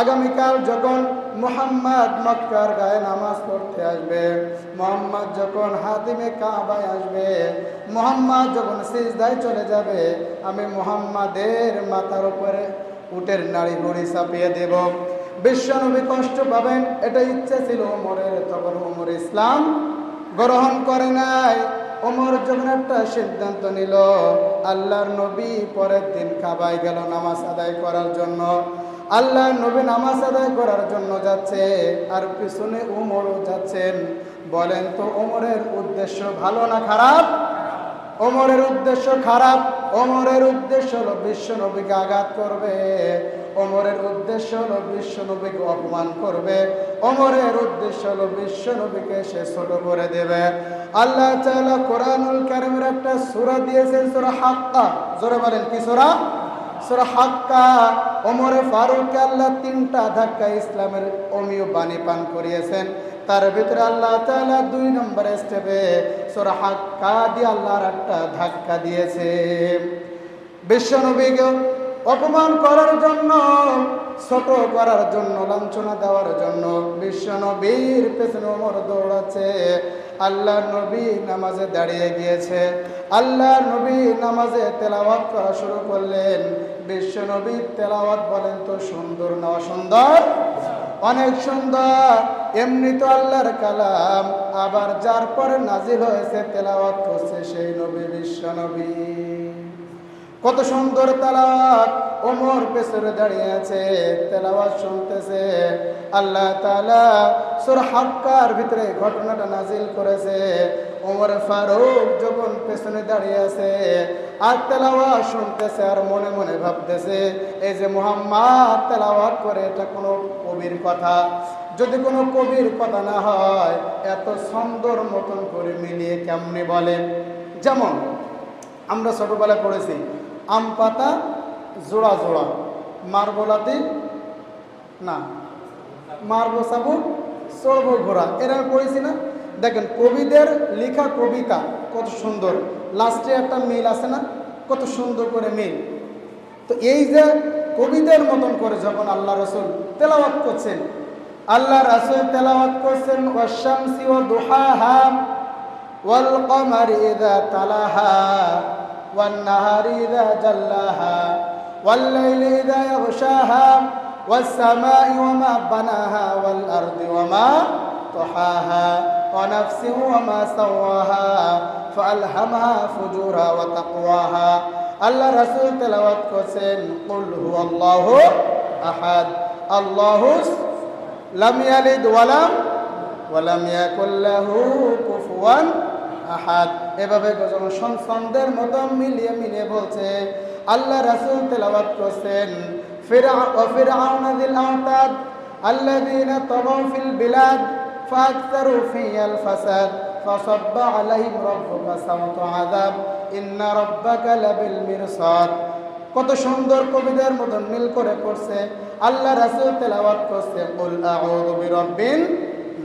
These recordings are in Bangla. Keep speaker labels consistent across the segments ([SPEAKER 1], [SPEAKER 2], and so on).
[SPEAKER 1] আগামীকাল যখন মোহাম্মদ মক্কার গায়ে নামাজ পড়তে আসবে, মোহাম্মদ যখন হাতিমে কাবায় আসবে, মোহাম্মদ যখন সিজদায় চলে যাবে, আমি মোহাম্মদের মাথার উপরে উটের নাড়ি বুড়ি চাপিয়ে দেব। বিশ্বনবী কষ্ট পাবেন, এটা ইচ্ছা ছিল ওমরের তখন ওমর ইসলাম গ্রহণ করে নাই। ওমর যখন একটা সিদ্ধান্ত নিল, আল্লাহর নবী পরের দিন কাবায় গেল নামাজ আদায় করার জন্য। আল্লাহর নবী নামাজ আদায় করার জন্য যাচ্ছে, আর পিছনে ওমরও যাচ্ছেন। বলেন তো ওমরের উদ্দেশ্য ভালো না খারাপ? ওমরের উদ্দেশ্য খারাপ। ওমরের উদ্দেশ্য হলো বিশ্ব নবীকে আঘাত করবে। ওমরের উদ্দেশ্য হলো বিশ্ব নবীকে অপমান করবে। ওমরের উদ্দেশ্য হলো বিশ্ব নবীকে সে ছোট করে দেবে। আল্লাহ তাআলা কোরআনুল কারিমের একটা সূরা দিয়েছেন, সূরা হাক্কা। জোরে বলেন, কি সূরা? সূরা হাক্কা, ওমরে ফারুককে আল্লাহ তিনটা ধাক্কা ইসলামের অমীয় বাণী পান করিয়েছেন। তার ভিতরে আল্লাহ তাআলা দুই নম্বর স্টেপে সূরা হাক্কা দিয়ে আল্লাহর একটা ধাক্কা দিয়েছে। বিশ্বনবীকে অপমান করার জন্য, ছোট করার জন্য, লাঞ্ছনা দেওয়ার জন্য বিশ্বনবীর পেছনে ওমর দৌড়াচ্ছে। আল্লাহ নবী নামাজে দাঁড়িয়ে গিয়েছে। আল্লাহ নবী নামাজে তেলাওয়াত করা শুরু করলেন। বিশ্বনবী তেলাওয়াত বলেন তো সুন্দর না অসুন্দর? অনেক সুন্দর। এমনি তো আল্লাহর কালাম, আবার যার পরে নাজিল হয়েছে, তেলাওয়াত করছে সেই নবী, বিশ্বনবী। কত সুন্দর তেলাওয়াত। ওমর পেছনে দাঁড়িয়ে আছে, তেলাওয়াত শুনতেছে। আল্লাহ তাআলা সূরা হাক্কার ভিতরে ঘটনাটা নাজিল করেছে। ওমর ফারুক যখন পেছনে দাঁড়িয়ে আছে আর তেলাওয়া শুনতেছে আর মনে মনে ভাবতেছে, এই যে মুহাম্মদ তেলাওয়াত করে এটা কোনো কবির কথা। যদি কোনো কবির কথা না হয়, এত সুন্দর মতন করে মিলিয়ে কেমনে বলে? যেমন, আমরা ছোটোবেলায় পড়েছি, আম পাতা জোড়া জোড়া মার্বলাতে না, মারবো সাবু, চড়বো ঘোড়া। এরা পড়েছি না? দেখেন, কবিদের লেখা কবিতা কত সুন্দর। লাস্টে একটা মিল আছে না? কত সুন্দর করে মিল। তো এই যে কবিদের মতন করে যখন আল্লাহ রসুল তেলাওয়াত করছেন, আল্লাহ রাসুল তেলাওয়াত করছেন ওয়াশামসি ও দুহাহা ওয়াল কমার ইদা তালাহা ওয়ান নাহারি ইদা জাল্লাহা ওয়াল লাইলি ইদা ইগশাহা ওয়াস সামাই ওয়া মা বানাহা ওয়াল আরদি ওয়া মা তাহাহা। ونفس وما سواها فألهمها فجورها وتقواها আল্লাহ রাসূল তেলাওয়াত করেছেন কুল হুয়াল্লাহু আহাদ আল্লাহু লাম ইয়ালিদ ওয়ালাম ওয়ালাম ইয়াকুল লাহু কুফুয়ান আহাদ এভাবে যখন সংসন্দের মতো মিলিয়ে মিলিয়ে বলছে আল্লাহ রাসূল তেলাওয়াত করছেন ফিরআ ও ফিরআউন দিল আওতাদ আল্লাযীনা তাগাউ ফিল বিলাদ فأكثروا فيها الفساد فصب عليهم ربك سوط عذاب إن ربك لبالمرصاد কত সুন্দর কবিদের মতন মিল করে পড়ছে আল্লাহ রাসূল তেলাওয়াত করছে কুল আউযু বিরাব্বিন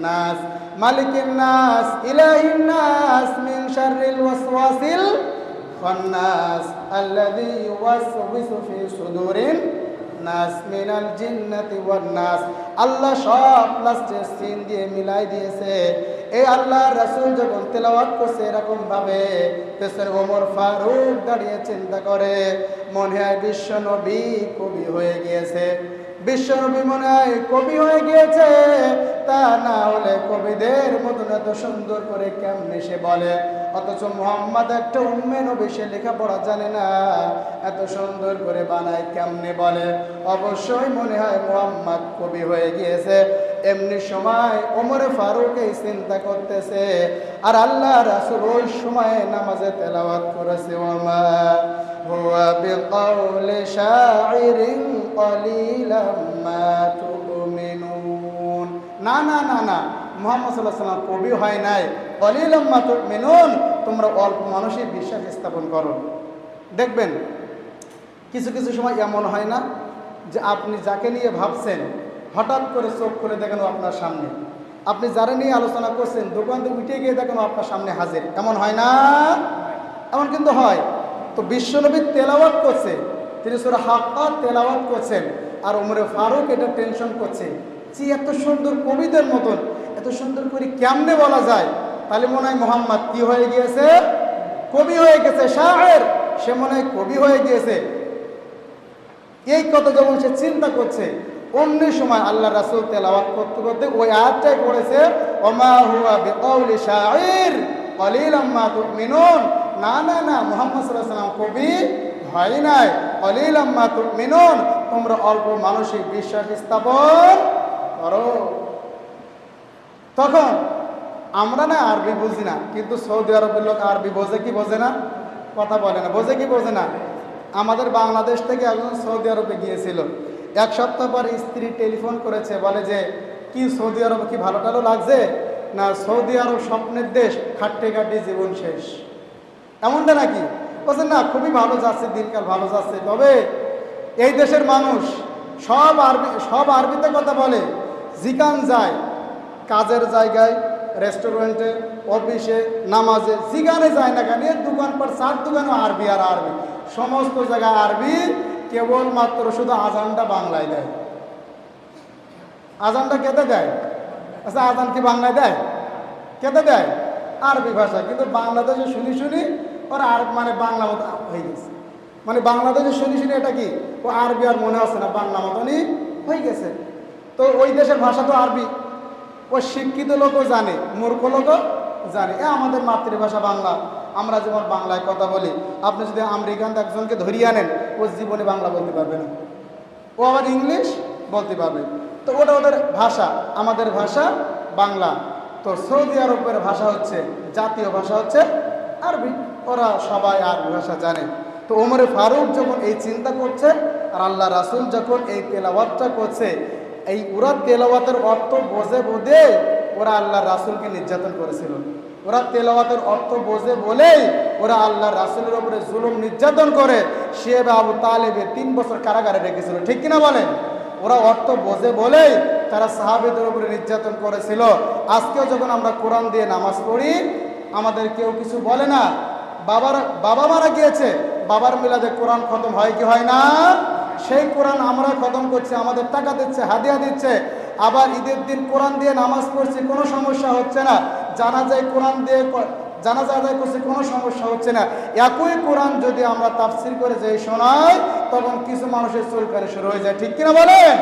[SPEAKER 1] নাস মালিকিন নাস ইলাহিন নাস মিন শাররিল ওয়াসওয়াসিল খান্নাস আল্লাযী ইউওয়াসওয়িসু ফি সুদুরিন নাস মিনাল জিন্নাতি ওয়ান নাস। আল্লাহ সব লাস্টে সিন দিয়ে মিলাই দিয়েছে। এই আল্লাহ রাসূল যখন তেলাওয়াত করছে এরকম ভাবে পেছনে ওমর ফারুক দাঁড়িয়ে চিন্তা করে, মনে হয় বিশ্ব নবী কবি হয়ে গিয়েছে। বিশ্বনবী মনে হয় কবি হয়ে গিয়েছে। তা না হলে কবিদের মতন এত সুন্দর করে কেমনে সে বলে? অথচ মোহাম্মদ একটা উম্মে বেশি লেখা লেখাপড়া জানে না। এত সুন্দর করে বানায় কেমনে বলে? অবশ্যই মনে হয় মোহাম্মদ কবি হয়ে গিয়েছে। এমনি সময় ওমরে ফারুক এই চিন্তা করতেছে, আর আল্লাহ রাসুল ওই সময়ে নামাজে তেলাওয়াত করেছে, ওমা হুয়া বিকাউলি শাইরিন কলিলাম তুমিনুন। না না না না, মোহাম্মদ সাল্লাহ সাল্লাম কবি হয় নাই। তুমিনুন, তোমরা অল্প মানুষই বিশ্বাস স্থাপন করো। দেখবেন, কিছু কিছু সময় এমন হয় না যে আপনি যাকে নিয়ে ভাবছেন, হঠাৎ করে চোখ করে দেখেন আপনার সামনে। আপনি যারা নিয়ে আলোচনা করছেন, দোকান থেকে উঠে গিয়ে দেখেন আপনার সামনে হাজির। এমন হয় না? এমন কিন্তু হয়। তো বিশ্বনবী তেলাওয়াত করছে, তিনি সুরা হাক্কা তেলাওয়াত করছেন, আর ওমরে ফারুক এটা টেনশন করছে যে এত সুন্দর কবিদের মতন, এত সুন্দর করে কেমনে বলা যায়? তাহলে মনে হয় মোহাম্মদ কি হয়ে গিয়েছে? কবি হয়ে গেছে শাহের সে মনে হয় কবি হয়ে গিয়েছে। এই কথা যখন সে চিন্তা করছে অন্য সময় আল্লাহ রাসুল তেলাওয়াত করতে করতে ওই আয়াতটাই পড়েছে অমা হুয়া বিকাউলি শাইর কলিলাম মা তুমিনুন। না না না, মোহাম্মদ সাল্লাম কবি হয় নাই। কলিলাম মা তুমিনুন, তোমরা অল্প মানসিক বিশ্বাস স্থাপন করো। তখন আমরা না আরবি বুঝি না, কিন্তু সৌদি আরবের লোক আরবি বোঝে কি বোঝে না? কথা বলে না, বোঝে কি বোঝে না? আমাদের বাংলাদেশ থেকে একজন সৌদি আরবে গিয়েছিল। এক সপ্তাহ পর স্ত্রী টেলিফোন করেছে, বলে যে, কি সৌদি আরবে কি ভালো টালো লাগছে? না, সৌদি আরব স্বপ্নের দেশ খাট্টে খাট্টি জীবন শেষ। এমনটা নাকি? বলছেন না, খুবই ভালো যাচ্ছে, দিনকাল ভালো যাচ্ছে। তবে এই দেশের মানুষ সব আরবি, সব আরবিতে কথা বলে। জিকান যায়, কাজের জায়গায় রেস্টুরেন্টে, অফিসে, নামাজে জিগানে যায় না কেন দোকান পর চার দোকানও আরবি আর আরবি। সমস্ত জায়গায় আরবি, কেবলমাত্র শুধু আজানটা বাংলায় দেয়। আজানটা কেটে দেয়? আচ্ছা আজান কি বাংলায় দেয়? কেটে দেয়? আরবি ভাষা কিন্তু বাংলাদেশে শুনি শুনি ওরা আর মানে বাংলা মতো হয়ে গেছে। মানে বাংলাদেশে শুনি শুনি এটা কি? ও আরবি আর মনে আছে না, বাংলা মতনই হয়ে গেছে। তো ওই দেশের ভাষা তো আরবি। ও শিক্ষিত লোকও জানে, মূর্খ লোকও জানে। এ আমাদের মাতৃভাষা বাংলা। আমরা যেমন বাংলায় কথা বলি, আপনি যদি আমেরিকান একজনকে ধরিয়ে আনেন, ও জীবনে বাংলা বলতে পারবে না। ও আবার ইংলিশ বলতে পারবে। তো ওটা ওদের ভাষা, আমাদের ভাষা বাংলা। তো সৌদি আরবের ভাষা হচ্ছে, জাতীয় ভাষা হচ্ছে আরবি। ওরা সবাই আরবি ভাষা জানে। তো ওমরে ফারুক যখন এই চিন্তা করছে, আর আল্লাহ রাসুল যখন এই তেলাওয়াতটা করছে এই ওরা তেলাওয়াতের অর্থ বোঝে বোঝে ওরা আল্লাহ রাসুলকে নির্যাতন করেছিল। ওরা তেলাওয়াতের অর্থ বোঝে বলেই ওরা আল্লাহ রাসুলের উপরে জুলুম নির্যাতন করে সে আবু তালেবের তিন বছর কারাগারে রেখেছিল। ঠিক কিনা বলেন? ওরা অর্থ বোঝে বলেই তারা সাহাবেদের উপরে নির্যাতন করেছিল। আজকেও যখন আমরা কোরআন দিয়ে নামাজ পড়ি, আমাদের কেউ কিছু বলে না। বাবার, বাবা মারা গিয়েছে। বাবার মিলাদে কোরআন খতম হয় কি হয় না? সেই কোরআন আমরা খতম করছি, আমাদের টাকা দিচ্ছে, হাদিয়া দিচ্ছে, আবার ঈদের দিন কোরআন দিয়ে নামাজ পড়ছি, কোনো সমস্যা হচ্ছে না। জানা যায় কোরআন দিয়ে জানাজা আদায় করছি, কোনো সমস্যা হচ্ছে না। একই কোরআন যদি আমরা তাফসির করে যাই, শোনাই, তখন কিছু মানুষের চুল করে শুরু হয়ে যায়। ঠিক কিনা বলেন?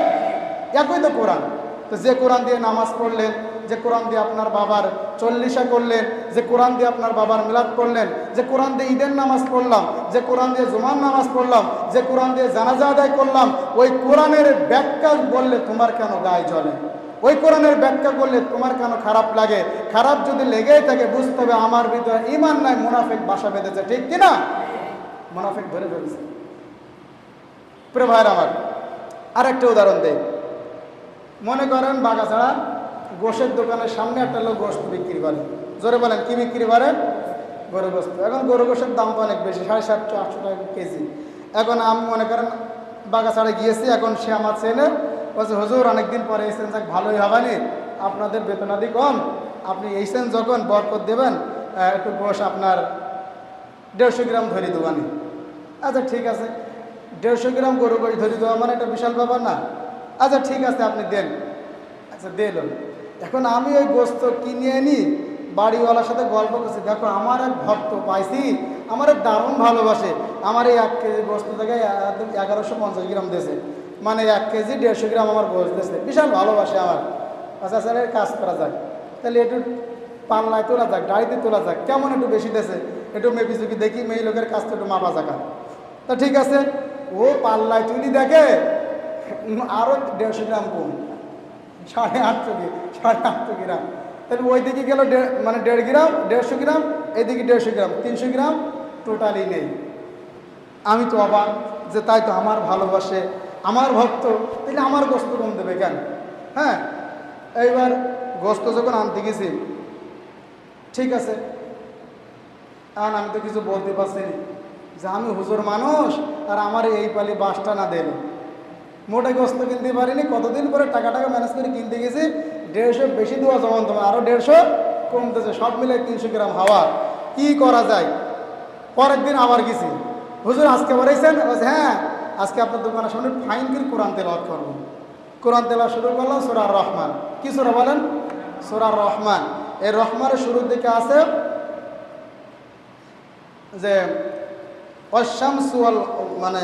[SPEAKER 1] একই তো কোরআন। তো যে কোরআন দিয়ে নামাজ পড়লেন যে কোরআন দিয়ে আপনার বাবার চল্লিশা করলেন, যে কোরআন দিয়ে আপনার বাবার মিলাদ করলেন যে কোরআন দিয়ে ঈদের নামাজ পড়লাম, যে কোরআন দিয়ে জুমার নামাজ পড়লাম, যে কোরআন দিয়ে জানাজা আদায় করলাম, ওই কোরআনের ব্যাখ্যা বললে তোমার কেন গায়ে জ্বলে ওই কোরআনের ব্যাখ্যা করলে তোমার কেন খারাপ লাগে? খারাপ যদি লেগেই থাকে, বুঝতে হবে আমার ভিতরে ইমান নাই, মুনাফিক বাসা বেঁধেছে, ঠিক কিনা? মুনাফিক ধরে ফেলছে। প্রিয় ভাইয়ের আমার, আরেকটা উদাহরণ দেয় মনে করেন বাগাছাড়া গোশের দোকানের সামনে একটা লোক গোস্ত বিক্রি করে। জোরে বলেন, কি বিক্রি করে? গরু গোস্ত এখন গরু গোশের দাম তো অনেক বেশি, সাড়ে সাতশো, আটশো টাকা কেজি। এখন আমি মনে করেন, বাগাছাড়া গিয়েছি, এখন সে আমার চেনে বলছে, হুজুর, অনেকদিন পরে এসেছেন যাক ভালোই হবে নি। আপনাদের বেতনাদি কম। আপনি এইসেন যখন বরকত দেবেন একটু গোশ আপনার দেড়শো গ্রাম ধরি দোকানে আচ্ছা ঠিক আছে। দেড়শো গ্রাম গরু গোশ ধরি দেওয়া মানে একটা বিশাল ব্যাপার না। আচ্ছা ঠিক আছে, আপনি দেন। আচ্ছা দিল এখন আমি ওই গোস্ত কিনে আনি বাড়িওয়ালার সাথে গল্প করছি। দেখো, আমার এক ভক্ত পাইছি, আমার দারুণ ভালোবাসে। আমার এই এক কেজি গোস্ত থেকে এগারোশো পঞ্চাশ গ্রাম দিয়েছে। মানে এক কেজি দেড়শো গ্রাম আমার গোস্ত দিয়েছে। বিশাল ভালোবাসে আমার। আচ্ছা স্যার কাজ করা যাক। তাহলে একটু পাল্লায় তোলা যাক গাড়িতে তোলা যাক। কেমন একটু বেশি দেশে একটু মেপি চুপি দেখি? মেয়ে লোকের থেকে একটু মাপা যাকা। তা ঠিক আছে। ও পাল্লায় তুলি দেখে আরও দেড়শো গ্রাম কম। সাড়ে আটশো সাড়ে আটশো গ্রাম তাহলে ওই দিকে গেল মানে দেড় গ্রাম, দেড়শো গ্রাম, এদিকে দেড়শো গ্রাম, তিনশো গ্রাম, টোটালি নেই। আমি তো অবাক যে তাই তো আমার ভালোবাসে, আমার ভক্ত, তাহলে আমার গোস্ত কম দেবে কেন? হ্যাঁ? এইবার গোস্ত যখন আনতে গেছি, ঠিক আছে? এখন আমি তো কিছু বলতে পারছি যে আমি হুজুর মানুষ, আর আমার এই পালি বাসটা না দেবে। মোটে গোস্ত কিনতে পারিনি, কতদিন পরে টাকা টাকা ম্যানেজ করে কিনতে গেছি? দেড়শো বেশি দেওয়া যেমন তোমার আরও দেড়শো কমতেছে, সব মিলে তিনশো গ্রাম হাওয়া। কি করা যায়? পরের দিন আবার গেছি। হুজুর আজকে বাড়াইছেন হ্যাঁ আজকে আপনার দোকানের সামনে ফাইন করে কোরআন তেলাওয়াত করব। কোরআন তেলাওয়াত শুরু করলাম সুরার রহমান কি সুরা বলেন? সুরার রহমান এই রহমানের শুরুর দিকে আছে যে অশামসু ওয়াল মানে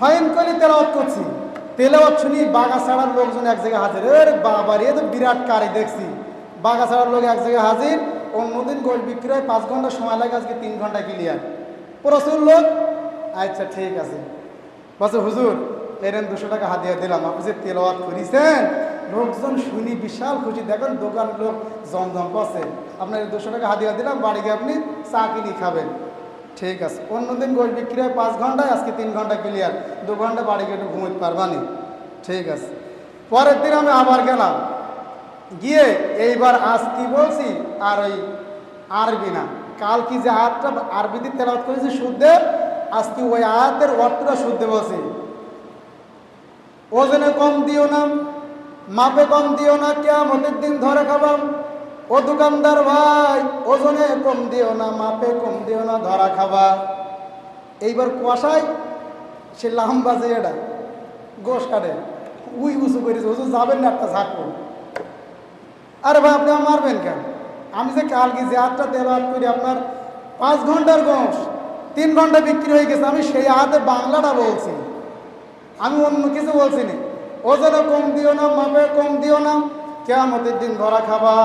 [SPEAKER 1] ফাইন করে তেলাওয়াত করছি। তেলাওয়াত শুনি বাগাছাড়ার লোকজন এক জায়গায় হাজির। এর বাবার এ তো বিরাট কারি, দেখছি। বাগাছাড়ার লোক এক জায়গায় হাজির, অন্যদিন গোল বিক্রি হয় পাঁচ ঘণ্টা সময় লাগে আজকে, তিন ঘণ্টা ক্লিয়ার প্রচুর লোক। আচ্ছা ঠিক আছে। বলছে, হুজুর, এরেন দুশো টাকা হাতিয়ে দিলাম। আপনি যে তেলাওয়াত করেছেন, লোকজন শুনি বিশাল খুশি। দেখেন দোকান লোক জমজম পাচ্ছে আপনার দুশো টাকা হাতিয়ে দিলাম, বাড়ি গিয়ে আপনি চা কিনি খাবেন। ঠিক আছে। অন্যদিন গোল বিক্রি হয়, পাঁচ ঘন্টায় আজকে তিন ঘণ্টা ক্লিয়ার দু ঘণ্টা বাড়ি গিয়ে একটু ঘুমোতে পারবানি ঠিক আছে। পরের দিন আমি আবার গেলাম। গিয়ে এইবার আজ কি বলছি? আর ওই আরবি না। কাল কি যে আয়াতটা আরবিতে তেলাওয়াত করেছি শুদ্ধে আজকে ওই আয়াতের অর্থটা শুদ্ধে বলছি। ওজনে কম দিও না, মাপে কম দিও না কেমতের দিন ধরে খাবাম। ও দোকানদার ভাই, ওজনে কম দিও না, মাপে কম দিও না, ধরা খাবা। এইবার কুয়াশায় সে লাম্বা যে এটা গোস কাটে। উই উঁচু করেছে হুজুর, যাবেন না একটা ঝাঁকবো আরে ভাই, আপনি মারবেন কেন? আমি যে কালকে যে আটটা তেল আট করি, আপনার পাঁচ ঘণ্টার গোস তিন ঘণ্টা বিক্রি হয়ে গেছে, আমি সেই হাতে বাংলাটা বলছি। আমি অন্য কিছু বলছি না। ওজনে কম দিও না, মাপে কম দিও না কেমতের দিন ধরা খাবা।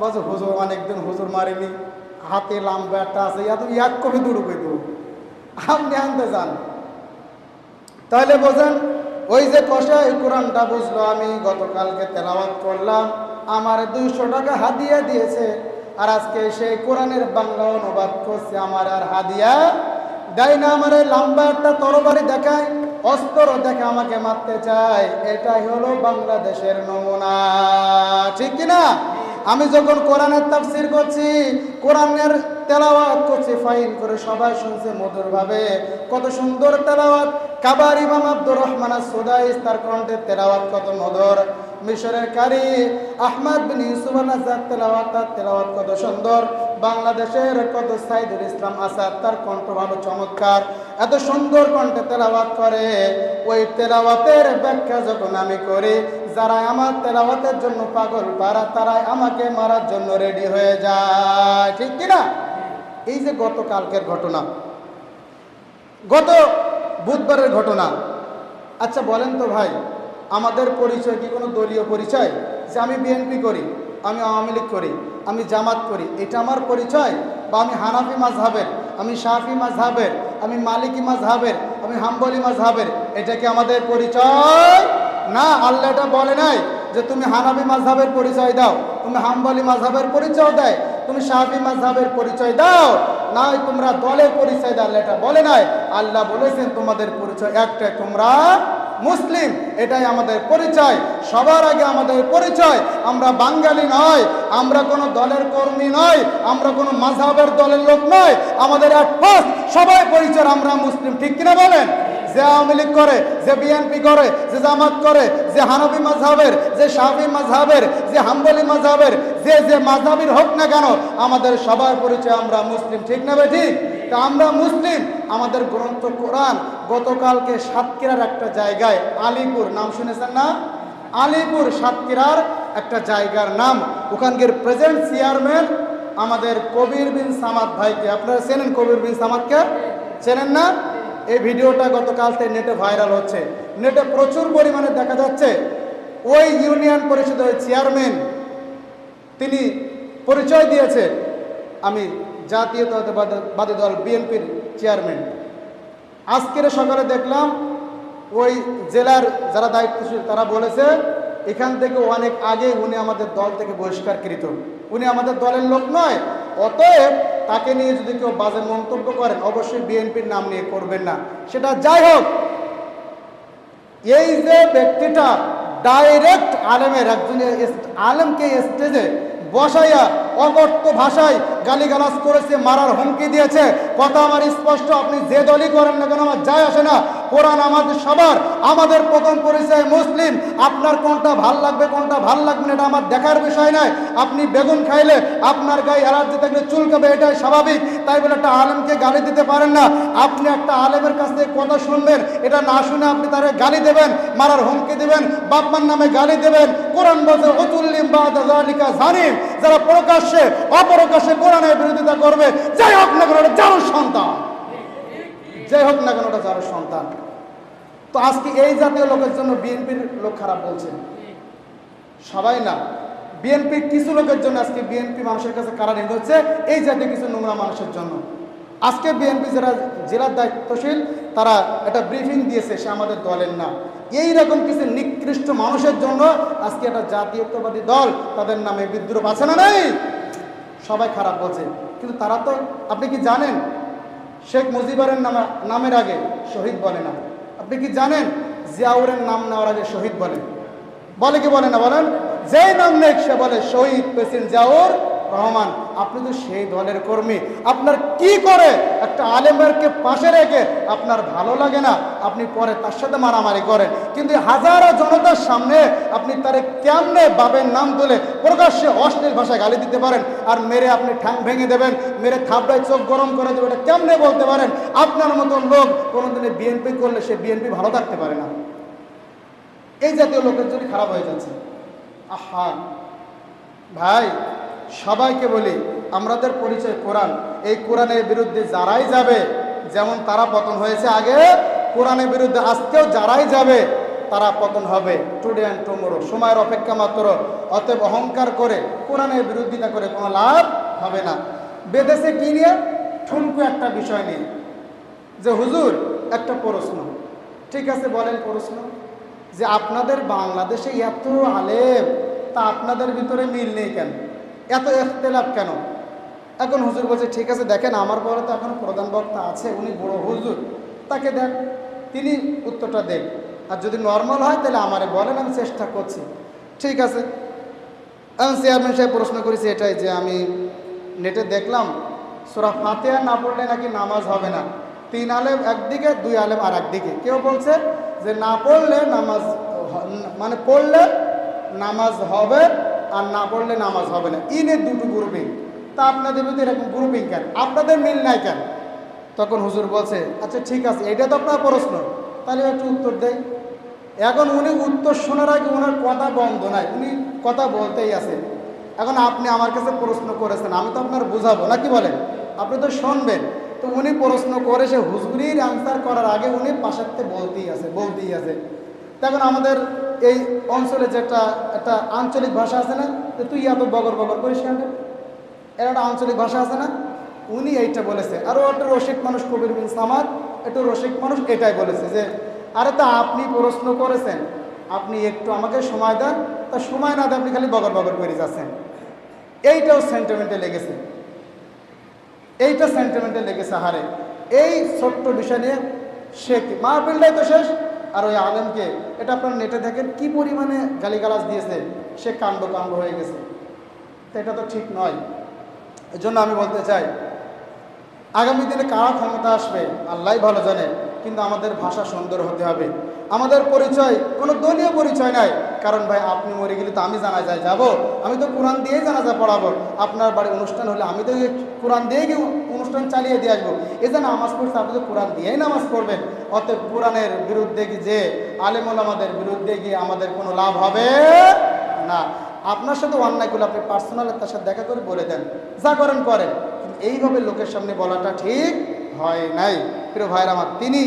[SPEAKER 1] বলছে হুজুর অনেকদিন হুজুর মারিনি। হাতে লাম্বা একটা আছে, ইয়া তুমি এক কপি দূর করে দেবো আপনি আনতে যান। তাহলে বোঝেন, ওই যে কষাই কোরআনটা বুঝলো আমি, গতকালকে তেলাওয়াত করলাম, আমার দুইশো টাকা হাদিয়া দিয়েছে। আর আজকে সেই কোরআনের বাংলা অনুবাদ করছে, আমার আর হাদিয়া দেয় না। আমার এই লম্বা একটা তরবারি দেখায়, অস্ত্র দেখে আমাকে মারতে চায়। এটাই হলো বাংলাদেশের নমুনা। ঠিক কি না আমি যখন কোরআনের তাফসির করছি, কোরআনের তেলাওয়াত করছি, ফাইন করে সবাই শুনছে মধুরভাবে। কত সুন্দর তেলাওয়াত। কাবার ইমাম আব্দুর রহমান সোদাইস তার কণ্ঠের তেলাওয়াত, কত মধুর। মিশরের কারি আহমদ বিন ইউসুফ তেলাওয়াত, তার তেলাওয়াত কত সুন্দর। বাংলাদেশের কত সাইদুল ইসলাম আসাদ তার কণ্ঠ ভালো, চমৎকার। এত সুন্দর কণ্ঠে তেলাওয়াত করে, ওই তেলাওয়াতের ব্যাখ্যা যখন আমি করি যারা আমার তেলাওয়াতের জন্য পাগল পারা তারাই আমাকে মারার জন্য রেডি হয়ে যায়। ঠিক কিনা? এই যে গতকালকের ঘটনা, গত বুধবারের ঘটনা। আচ্ছা বলেন তো ভাই, আমাদের পরিচয় কি কোনো দলীয় পরিচয়? যে আমি বিএনপি করি। আমি আওয়ামী লীগ করি, আমি জামাত করি, এটা আমার পরিচয় বা আমি হানাফি মাঝহাবের আমি শাফি মাঝহাবের আমি মালিকি মাঝহাবের আমি হাম্বলি মাঝহাবের এটা কি আমাদের পরিচয়? না, আল্লাহ এটা বলে নাই যে তুমি হানাবি মাঝহাবের পরিচয় দাও, তুমি হাম্বলি মাঝহাবের পরিচয় দেয়, তুমি শাফি মাঝহাবের পরিচয় দাও, নাই তোমরা দলের পরিচয় দাও আল্লাহ এটা বলে নাই, আল্লাহ বলেছেন তোমাদের পরিচয় একটাই তোমরা মুসলিম, এটাই আমাদের পরিচয়। সবার আগে আমাদের পরিচয়। আমরা বাঙালি নয়, আমরা কোনো দলের কর্মী নয়, আমরা কোনো মাঝহাবের দলের লোক নয়। আমাদের এক ফার্স্ট সবাই পরিচয়, আমরা মুসলিম। ঠিক কিনা বলেন? যে আওয়ামী লীগ করে, যে বিএনপি করে, যে জামাত করে, যে হানবি মাঝহাবের, যে শাহি মাঝহাবের, যে হাম্বলি মাঝহাবের, যে যে মাঝহাবির হোক না কেন, আমাদের সবার পরিচয় আমরা মুসলিম। ঠিক না ঠিক? তা আমরা মুসলিম। আমাদের গ্রন্থ কোরআন গতকালকে সাতক্ষীরার একটা জায়গায়, আলিপুর, নাম শুনেছেন না? আলিপুর সাতক্ষীরার একটা জায়গার নাম। ওখানকার প্রেজেন্ট চেয়ারম্যান আমাদের কবির বিন সামাদ ভাইকে। আপনারা চেনেন কবির বিন সামাদকে? চেনেন না? এই ভিডিওটা গতকাল থেকে নেটে ভাইরাল হচ্ছে। নেটে প্রচুর পরিমাণে দেখা যাচ্ছে, ওই ইউনিয়ন পরিষদের চেয়ারম্যান, তিনি পরিচয় দিয়েছে। আমি জাতীয়তাবাদী দল বিএনপির চেয়ারম্যান। আজকের সকালে দেখলাম ওই জেলার যারা দায়িত্বশীল, তারা বলেছে, এখান থেকে অনেক আগে উনি আমাদের দল থেকে বহিষ্কারকৃত। উনি আমাদের দলের লোক নয়, অতএব তাকে নিয়ে যদি কেউ বাজে মন্তব্য করেন, অবশ্যই বিএনপির নাম নিয়ে করবেন না। সেটা যাই হোক, এই যে ব্যক্তিটা ডাইরেক্ট আলেমের, একজন আলেমকে স্টেজে বসাইয়া অগত্য ভাষায় গালিগালাজ করেছে, মারার হুমকি দিয়েছে। কথা আমার স্পষ্ট, আপনি যে দলই করেন না কেন, আমার যায় আসে না। কোরআন আমাদের সবার, আমাদের প্রথম পরিচয় মুসলিম। আপনার কোনটা ভালো লাগবে, কোনটা ভালো লাগবে না, এটা আমার দেখার বিষয় নয়। আপনি বেগুন খাইলে আপনার গায়ে অ্যালার্জি থাকলে চুলকাবে, এটাই স্বাভাবিক। তাই বলে একটা আলেমকে গালি দিতে পারেন না। আপনি একটা আলেমের কাছ থেকে কথা শুনবেন, এটা না শুনে আপনি তারে গালি দেবেন, মারার হুমকি দেবেন, বাপমার নামে গালি দেবেন। কোরআন বলছে অতুল্লিম বা জানিম যারা প্রকাশ্যে, অপরকাশ্যে কোরআনের বিরোধিতা করবে। যাই হোক না কেন, ওটা যার সন্তান। যাই হোক না কেন, ওটা যার সন্তান। তো আজকে এই জাতীয় লোকের জন্য বিএনপির লোক খারাপ বলছে। সবাই না, বিএনপির কিছু লোকের জন্য আজকে বিএনপি মানুষের কাছে কারানি হচ্ছে এই জাতীয় কিছু নোংরা মানুষের জন্য। আজকে বিএনপি যারা জেলার দায়িত্বশীল, তারা একটা ব্রিফিং দিয়েছে, সে আমাদের দলের না। এই রকম কিছু নিকৃষ্ট মানুষের জন্য আজকে একটা জাতীয়তাবাদী দল তাদের নামে বিদ্রোহ আছে না নেই? সবাই খারাপ বলছে। কিন্তু তারা তো, আপনি কি জানেন? শেখ মুজিবরের নামে, নামের আগে শহীদ বলে না। আপনি কি জানেন? জিয়াউরের নাম নেওয়ার আগে শহীদ বলে। বলে কি বলে না বলেন? যেই নাম নেক সে বলে, শহীদ পেসিন জিয়াউর রহমান, আপনি তো সেই দলের কর্মী। আপনার কি করে একটা আলেমেরকে পাশে রেখে আপনার ভালো লাগে না? আপনি পরে তার সাথে মারামারি করেন। কিন্তু হাজারো জনতার সামনে আপনি তার কেমনে বাবের নাম তুলে প্রকাশ্যে অশ্লীল ভাষায় গালি দিতে পারেন আর মেরে আপনি ঠ্যাং ভেঙে দেবেন, মেরে থাবড়ায় চোখ গরম করে দেবেন, এটা কেমনে বলতে পারেন? আপনার মতন লোক কোনোদিনে বিএনপি করলে সে বিএনপি ভালো থাকতে পারে না। এই জাতীয় লোকের জন্য খারাপ হয়ে যাচ্ছে, আহা, ভাই সবাইকে বলি আমাদের পরিচয় কোরআন। এই কোরআনের বিরুদ্ধে যারাই যাবে, যেমন তারা পতন হয়েছে আগে, কোরআনের বিরুদ্ধে আজকেও যারাই যাবে, তারা পতন হবে। টুডে অ্যান্ড টুমোরো সময়ের অপেক্ষা মাত্র। অতএব অহংকার করে, কোরআনের বিরোধিতা করে কোনো লাভ হবে না। বেদেশে কি নিয়ে? ঠুনকু একটা বিষয় নিয়ে। যে হুজুর, একটা প্রশ্ন। ঠিক আছে, বলেন প্রশ্ন। যে আপনাদের বাংলাদেশে এত আলেম, তা আপনাদের ভিতরে মিল নেই কেন? এত এখতেলাফ কেন? এখন হুজুর বলছে, ঠিক আছে, দেখেন, আমার পরে তো এখন প্রধান বক্তা আছে, উনি বড় হুজুর। তাকে দেন, তিনি উত্তরটা দেন। আর যদি নর্মাল হয়, তাহলে আমারে বলেন, আমি চেষ্টা করছি। ঠিক আছে। এখন চেয়ারম্যান সাহেব প্রশ্ন করেছি এটাই যে, আমি নেটে দেখলাম, সোরা ফাতেহা না পড়লে নাকি নামাজ হবে না। তিন আলেম একদিকে, দুই আলেম আর একদিকে কেউ বলছে যে, না পড়লে নামাজ মানে পড়লে নামাজ হবে আর না পড়লে নামাজ হবে না। ইনের দুটো গ্রুপিং তা আপনাদের ভিতরে এরকম গ্রুপিং কেন? আপনাদের মিল নাই কেন? তখন হুজুর বলছে আচ্ছা ঠিক আছে, এটা তো আপনার প্রশ্ন। তাহলে একটু উত্তর দেয় এখন উনি উত্তর শোনার আগে ওনার কথা বন্ধ নাই। উনি কথা বলতেই আছে। এখন আপনি আমার কাছে প্রশ্ন করেছেন, আমি তো আপনার বুঝাবো, নাকি বলেন? আপনি তো শুনবেন। তো উনি প্রশ্ন করে, সে হুজুরির আনসার করার আগে উনি থেকে বলতেই আছে বলতেই আছে। তখন আমাদের এই অঞ্চলে যেটা একটা আঞ্চলিক ভাষা আছে না যে তুই এত বগর বগর করিস এর একটা আঞ্চলিক ভাষা আছে না, উনি এইটা বলেছে। আরও একটা রসিক মানুষ, কবির বিন সামাদ, একটু রসিক মানুষ এটাই বলেছে যে, আরে তা আপনি প্রশ্ন করেছেন, আপনি একটু আমাকে সময় দেন, তা সময় না দিয়ে আপনি খালি বগর বগর করে যাচ্ছেন। এইটাও সেন্টিমেন্টে লেগেছে। এইটা সেন্টিমেন্টে লেগেছে হারে এই ছোট্ট বিষয় নিয়ে সে কি? মাহফিলটাই তো শেষ আর ওই আলেমকে, এটা আপনার নেটে দেখেন কি পরিমাণে গালিগালাজ দিয়েছে, সে কাণ্ড কাণ্ড হয়ে গেছে। তো এটা তো ঠিক নয়। এই জন্য আমি বলতে চাই, আগামী দিনে কারা ক্ষমতা আসবে আল্লাহ ভালো জানে, কিন্তু আমাদের ভাষা সুন্দর হতে হবে। আমাদের পরিচয়, কোনো দলীয় পরিচয় নাই। কারণ ভাই, আপনি মরে গেলে তো আমি জানা যায় যাব। আমি তো কোরআন দিয়েই জানাজা পড়াবো। আপনার বাড়ি অনুষ্ঠান হলে আমি তো কোরআন দিয়ে গিয়ে অনুষ্ঠান চালিয়ে দিয়ে আসব। এই যে নামাজ পড়ছে, আপনি তো কোরআন দিয়েই নামাজ পড়বেন। অতএব কোরআনের বিরুদ্ধে যে আলেমুল আমাদের বিরুদ্ধে গিয়ে আমাদের কোনো লাভ হবে না। আপনার সাথে অন্যায় করলে আপনি পার্সোনাল তার সাথে দেখা করে বলে দেন। যা করেন করেন। এইভাবে লোকের সামনে বলাটা ঠিক হয় নাই। প্রিয় ভাইয়ের আমার, তিনি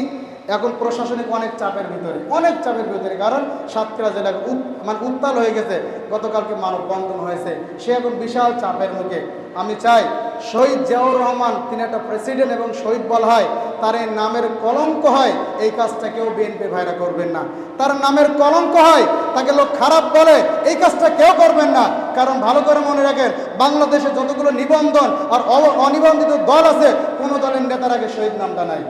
[SPEAKER 1] এখন প্রশাসনিক অনেক চাপের ভিতরে, অনেক চাপের ভিতরে, কারণ সাতক্ষীরা জেলা মানে উত্তাল হয়ে গেছে, গতকালকে মানববন্ধন হয়েছে, সে এখন বিশাল চাপের মুখে। আমি চাই শহীদ জিয়াউর রহমান, তিনি একটা প্রেসিডেন্ট এবং শহীদ বলা হয়, তার এই নামের কলঙ্ক হয়, এই কাজটা কেউ বিএনপি ভাইরা করবেন না। তার নামের কলঙ্ক হয়, তাকে লোক খারাপ বলে, এই কাজটা কেউ করবেন না। কারণ ভালো করে মনে রাখেন, বাংলাদেশে যতগুলো নিবন্ধন আর অনিবন্ধিত দল আছে, কোনো দলের নেতার আগে শহীদ নামটা নাই।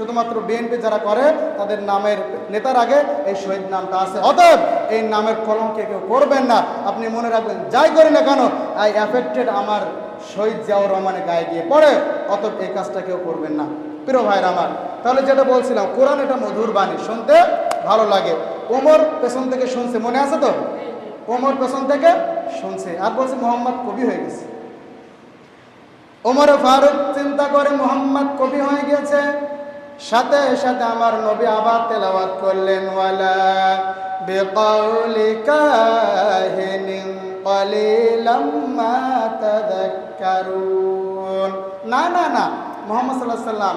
[SPEAKER 1] শুধুমাত্র বিএনপি যারা করে, তাদের নামের নেতার আগে এই শহীদ নামটা আছে। অতএব এই নামের কলঙ্কে কেউ করবেন না। আপনি মনে রাখবেন, যাই করি না কেন আই অ্যাফেক্টেড আমার শহীদ জিয়াউর রহমানের গায়ে গিয়ে পড়ে, অতএব এই কাজটা কেউ করবেন না। প্রিয় ভাইরা আমার, তাহলে যেটা বলছিলাম, কোরআন এটা মধুর বাণী, শুনতে ভালো লাগে। ওমর পেছন থেকে শুনছে, মনে আছে তো? ওমর পেছন থেকে শুনছে, আর বলছে মোহাম্মদ কবি হয়ে গেছে। ওমর ফারুক, চিন্তা করে মোহাম্মদ কবি হয়ে গেছে সাথে সাথে আমার নবী আবার তেলাওয়াত করলেন, ওয়ালা বিকাউলি কাহিনিন কলিলাম মা না না না, মোহাম্মদ আলাইহি সাল্লাম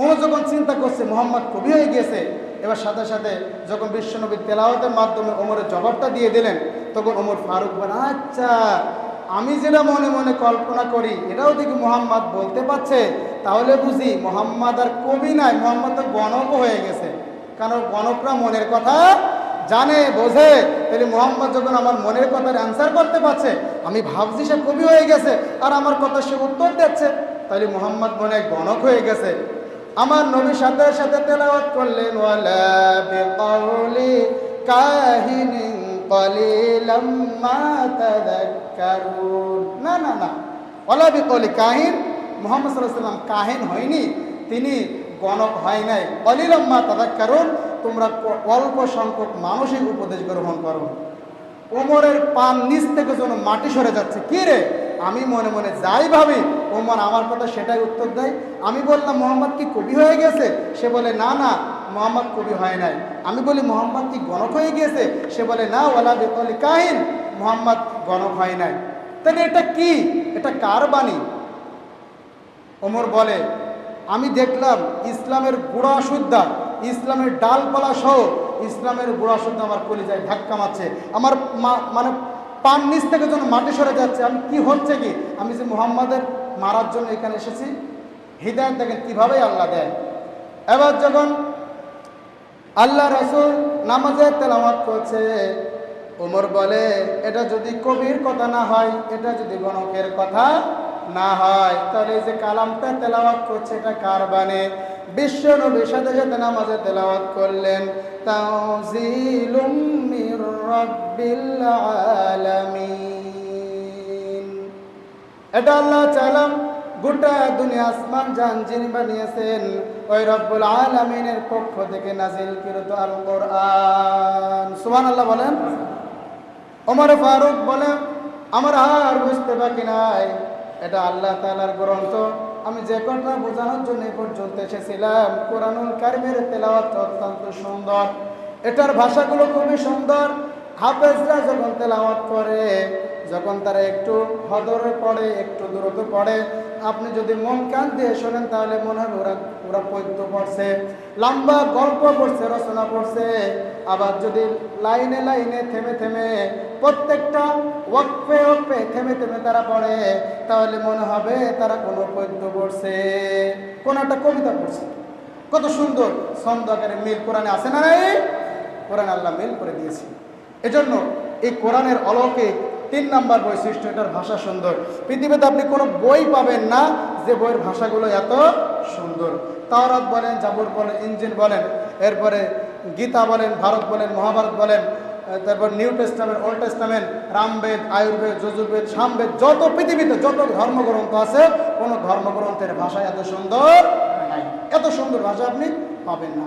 [SPEAKER 1] ওমর যখন চিন্তা করছে মোহাম্মদ কবি হয়ে গেছে, এবার সাথে সাথে যখন বিশ্বনবীর তেলাওয়াতের মাধ্যমে ওমরের জবাবটা দিয়ে দিলেন, তখন ওমর ফারুক বলেন আচ্ছা আমি যেটা মনে মনে কল্পনা করি, এটাও দেখি মোহাম্মদ বলতে পারছে, তাহলে বুঝি মোহাম্মদ আর কবি নাই, মোহাম্মদ তো গণক হয়ে গেছে। কারণ গণকরা মনের কথা জানে, বোঝে? তাহলে মোহাম্মদ যখন আমার মনের কথার অ্যান্সার করতে পারছে, আমি ভাবছি সে কবি হয়ে গেছে, আর আমার কথা সে উত্তর দিচ্ছে। তাহলে মোহাম্মদ মনে গণক হয়ে গেছে। আমার নবী সাথে সাথে তেলাওয়াত করলেন, ওয়ালা না না না। ওয়ালা বিকাউলি কাহিন, মুহাম্মদ সাল্লাম কাহিন হয়নি, তিনি গণক হয় নাই। কলিলাম মা তাযাক্কারুন তোমরা অল্প সংখ্যক মানসিক উপদেশ গ্রহণ করো। ওমরের পান নিচ থেকে যেন মাটি সরে যাচ্ছে। কি রে? আমি মনে মনে যাই ভাবি, ওমর আমার কথা সেটাই উত্তর দেয়। আমি বললাম, মোহাম্মদ কি কবি হয়ে গেছে? সে বলে, না না মোহাম্মদ কবি হয় নাই। আমি বলি, মোহাম্মদ কি গণক হয়ে গিয়েছে? সে বলে, না ওলা বেতলি কাহিন, মোহাম্মদ গণক হয় নাই। তাহলে এটা কি? এটা কার বাণী? ওমর বলে, আমি দেখলাম ইসলামের বুড়া সুদ্ধা ইসলামের ডালপালা সহ ইসলামের বুড়া সুদ্ধা আমার কলিজায় ধাক্কা মারছে। আমার মানে পান নিচ থেকে যখন মাটি সরে যাচ্ছে। আমি কি হচ্ছে কি? আমি যে মুহাম্মাদের মারার জন্য এখানে এসেছি, হৃদয় দেখেন কীভাবে আল্লাহ দেয়। এবার যখন আল্লাহ রাসুল নামাজে তেলাওয়াত করছে। ওমর বলে, এটা যদি কবির কথা না হয়, এটা যদি গণকের কথা না হয়, তাহলে এই যে কালামটা তেলাওয়াত করছে, এটা কার বানে বিশ্ব নবীর সাথে সাথে নামাজে তেলাওয়াত করলেন। এটা আল্লাহ চাইলাম গোটা দুনিয়া আসমান জান যিনি বানিয়েছেন। ওই রব্বুল আলামিনের পক্ষ থেকে নাজিল কিরত আল কোরআন আল্লাহ বলেন। ওমর ফারুক বলেন, আমার আর বুঝতে বাকি নাই। এটা আল্লাহ তাআলার গ্রন্থ। আমি যে কথা বোঝানোর জন্য পর্যন্ত এসেছিলাম, কোরআনুল কারিমের তেলাওয়াত অত্যন্ত সুন্দর। এটার ভাষাগুলো খুবই সুন্দর। হাফেজরা যখন তেলাওয়াত করে, যখন তারা একটু হদরে পড়ে, একটু দূরত্ব পড়ে আপনি যদি মন কান দিয়ে শোনেন, তাহলে মনে হবে ওরা ওরা পদ্য পড়ছে। লম্বা গল্প পড়ছে, রচনা পড়ছে। আবার যদি লাইনে লাইনে থেমে থেমে প্রত্যেকটা ওয়াকফে ওয়াকফে থেমে থেমে তারা পড়ে, তাহলে মনে হবে তারা কোনো পদ্য পড়ছে। কোন একটা কবিতা পড়ছে। কত সুন্দর ছন্দ আকারে মিল কোরআনে আছে না নাই? কোরআন আল্লাহ মিল করে দিয়েছে। এজন্য এই কোরআনের অলৌকিক তিন নাম্বার বৈশিষ্ট্য এটার ভাষা সুন্দর। পৃথিবীতে আপনি কোনো বই পাবেন না যে বইয়ের ভাষাগুলো এত সুন্দর। তাওরাত বলেন, জাবুর বলেন ইঞ্জিন বলেন, এরপরে গীতা বলেন, ভারত বলেন, মহাভারত বলেন তারপর নিউ টেস্টামেন্ট, ওল্ড টেস্টামেন্ট, রামবেদ, আয়ুর্বেদ, যজুর্বেদ, সামবেদ, যত পৃথিবীতে যত ধর্মগ্রন্থ আছে, কোনো ধর্মগ্রন্থের ভাষা এত সুন্দর নাই। এত সুন্দর ভাষা আপনি পাবেন না।